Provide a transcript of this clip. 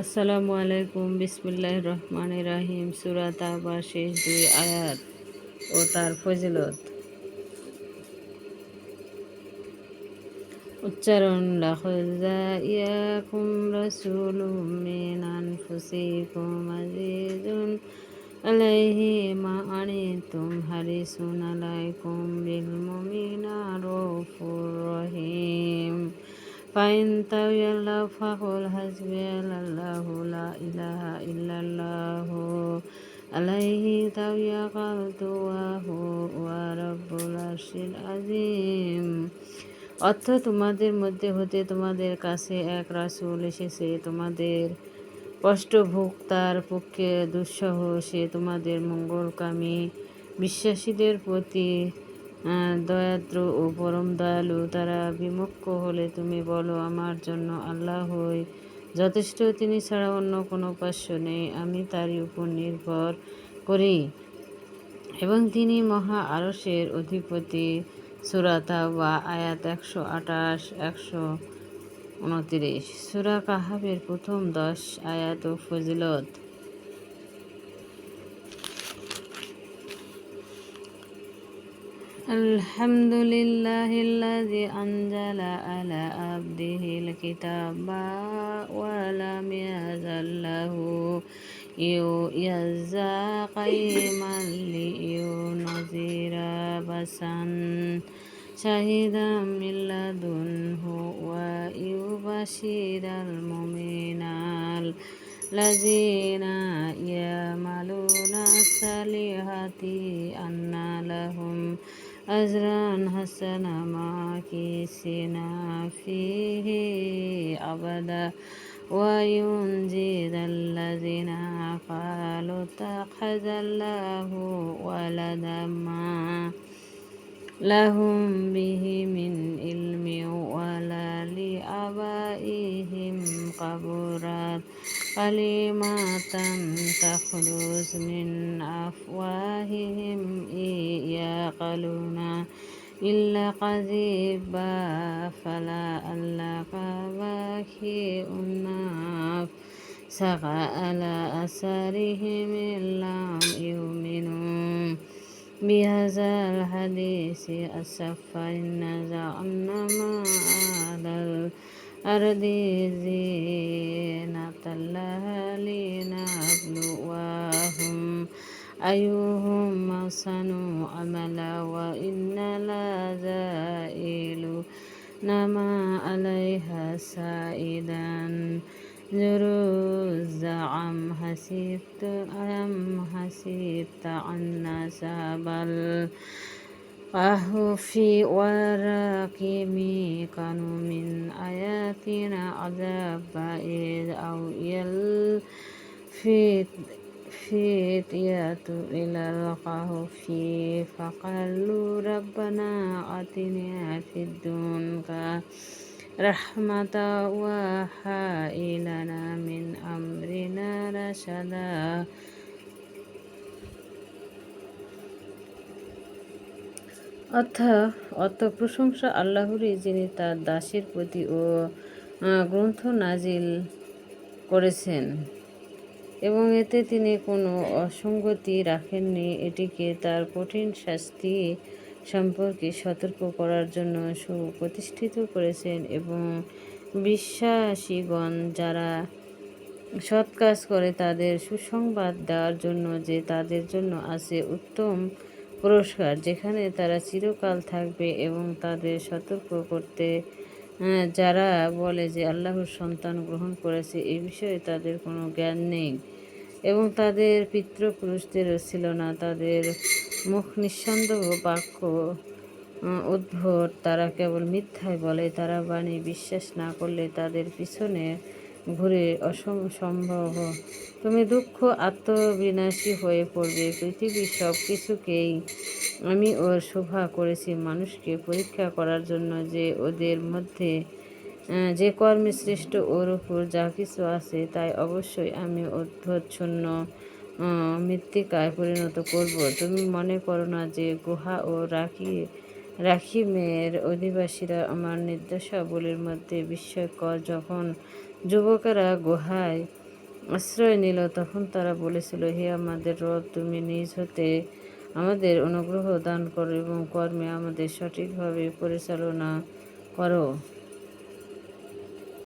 আসসালামু আলাইকুম বিসমুল্লাহ রহমান রাহিম। সুরা তাবা, শেষ দুই আয়াত ও তার ফজিলত। উচ্চারণ লাখুম আনফুসিকুম আজিজুন আলাইহি মা আনি আনিতুম হারিসুন আলাইকুম বিল মুমিনা রহিম। فإن تولوا فقل حسبي الله لا إله إلا الله عليه توكلت وهو رب العرش العظيم অর্থ তোমাদের মধ্যে হতে তোমাদের কাছে এক রাসুল এসেছে তোমাদের কষ্টভোক্তার পক্ষে দুঃসহ সে তোমাদের মঙ্গলকামী বিশ্বাসীদের প্রতি দয়াদ্র ও পরম দয়ালু তারা বিমুখ হলে তুমি বলো আমার জন্য আল্লাহ হই। যথেষ্ট তিনি ছাড়া অন্য কোনো উপাস্য নেই, আমি তারই উপর নির্ভর করি। এবং তিনি মহা আরসের অধিপতি। সুরাতা বা আয়াত একশো আঠাশ, একশো উনত্রিশ। সুরা কাহাবের প্রথম দশ আয়াত ও ফজিলত। الحمد لله الذي أنزل على عبده الكتاب ولم يزل له يزا قيما لينذر بسا شهيدا من لدنه ويبشر المؤمنين الذين يعملون الصالحات أن لهم أجرا حسنا ماكسنا فيه أبدا. وينجد الذين قالوا اتخذ الله ولدا ما لهم به من علم ولا لآبائهم قبرت كلمة تخرج من أفواههم إن يقلون إلا قذيبا فلا باكي الناف سقى على أثرهم لم يؤمنوا بهذا الحديث أسفا إن جعلنا على الأرض زينة لها لنبلوهم أيهم أحسن عملا وإن لذائل نما عليها سائدا. جروز أم حسبت أم حسبت أن سبل وهو في وراكم كانوا من آياتنا عذاب إذ أو يلفت فتية إلى الكهف فقالوا ربنا آتنا في الدنيا رحمة وهيئ لنا من أمرنا رشدا. অর্থ অর্থ প্রশংসা আল্লাহরই যিনি তার দাসের প্রতি ও গ্রন্থ নাজিল করেছেন। এবং এতে তিনি কোনো অসঙ্গতি রাখেননি। এটিকে তার কঠিন শাস্তি সম্পর্কে সতর্ক করার জন্য সুপ্রতিষ্ঠিত করেছেন এবং বিশ্বাসীগণ যারা সৎ কাজ করে তাদের সুসংবাদ দেওয়ার জন্য যে তাদের জন্য আছে উত্তম পুরস্কার, যেখানে তারা চিরকাল থাকবে এবং তাদের সতর্ক করতে যারা বলে যে আল্লাহর সন্তান গ্রহণ করেছে এই বিষয়ে তাদের কোনো জ্ঞান নেই। এবং তাদের পিতৃপুরুষদেরও ছিল না, তাদের মুখ নিঃসন্দেহ বাক্য উদ্ভট। তারা কেবল মিথ্যায় বলে, তারা বাণী বিশ্বাস না করলে তাদের পিছনে ঘুরে অসম সম্ভব। তুমি দুঃখ, আত্মবিনাশী হয়ে পড়বে। পৃথিবীর সব কিছুকেই আমি ওর শোভা করেছি মানুষকে পরীক্ষা করার জন্য যে ওদের মধ্যে যে কর্মে শ্রেষ্ঠ ওর উপর যা কিছু আছে তাই অবশ্যই আমি অধ্যচ্ছন্ন মৃত্তিকায় পরিণত করব। তুমি মনে করো না যে গুহা ও রাখি রাখিমের অধিবাসীরা আমার নির্দেশাবলীর মধ্যে বিস্ময়কর যখন যুবকেরা গুহায় আশ্রয় নিল, তখন তারা বলেছিল, হে আমাদের রব, তুমি নিজ হতে আমাদের অনুগ্রহ দান করো এবং কর্মে আমাদের সঠিকভাবে পরিচালনা করো।